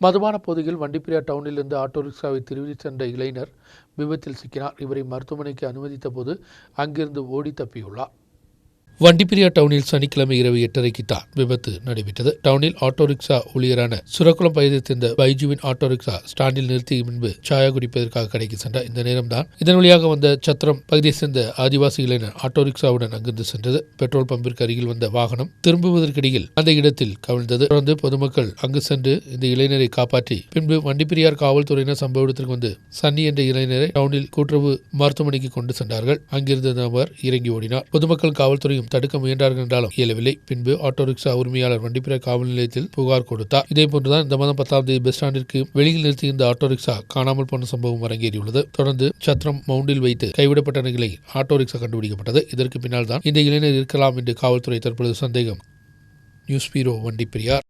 மதுபான பகுதியில் வண்டிப்பிரியா டவுனிலிருந்து ஆட்டோ ரிக்ஷாவை திருடி சென்ற இளைஞர் விபத்தில் சிக்கினார். இவரை மருத்துவமனைக்கு அனுமதித்த போது அங்கிருந்து ஓடி தப்பியுள்ளார். வண்டிப்பிரியா டவுனில் சனிக்கிழமை இரவு எட்டரைக்கு தான் விபத்து நடைபெற்றது. டவுனில் ஆட்டோ ரிக்ஷா ஊழியரான சுரக்குளம் பகுதியைச் சேர்ந்த பைஜுவின் ஆட்டோ ரிக்ஷா ஸ்டாண்டில் நிறுத்தி முன்பு சாயா குடிப்பதற்காக கடைக்கு சென்றார். இந்த நேரம்தான் இதன் வழியாக வந்த சத்திரம் பகுதியைச் சேர்ந்த ஆதிவாசி இளைஞர் ஆட்டோ ரிக்ஷாவுடன் அங்கிருந்து சென்றது. பெட்ரோல் பம்பிற்கு அருகில் வந்த வாகனம் திரும்புவதற்கிடையில் அந்த இடத்தில் கவிழ்ந்தது. தொடர்ந்து பொதுமக்கள் அங்கு சென்று இந்த இளைஞரை காப்பாற்றி பின்பு வண்டிப்பிரியார் காவல்துறையினர் சம்பவ இடத்திற்கு வந்து சன்னி என்ற இளைஞரை டவுனில் கூட்டுறவு மருத்துவமனைக்கு கொண்டு சென்றார்கள். அங்கிருந்த நபர் இறங்கி ஓடினார். பொதுமக்கள் காவல்துறையும் தடுக்க முயன்றார்கள் என்றாலும் இயலவில்லை. பின்பு ஆட்டோ ரிக்ஷா உரிமையாளர் வண்டிப்பிர காவல் நிலையத்தில் புகார் கொடுத்தார். இதே போன்றுதான் இந்த மாதம் பத்தாம் தேதி பஸ் ஸ்டாண்டிற்கு வெளியில் நிறுத்தியிருந்த ஆட்டோ ரிக்ஷா காணாமல் போன சம்பவம் அரங்கேறியுள்ளது. தொடர்ந்து சத்திரம் மவுண்டில் வைத்து கைவிடப்பட்ட நிலையில் ஆட்டோ ரிக்ஷா கண்டுபிடிக்கப்பட்டது. இதற்கு பின்னால் தான் இந்த இளைஞர் இருக்கலாம் என்று காவல்துறை தற்பொழுது சந்தேகம். News bureau வண்டிப்பிரியார்.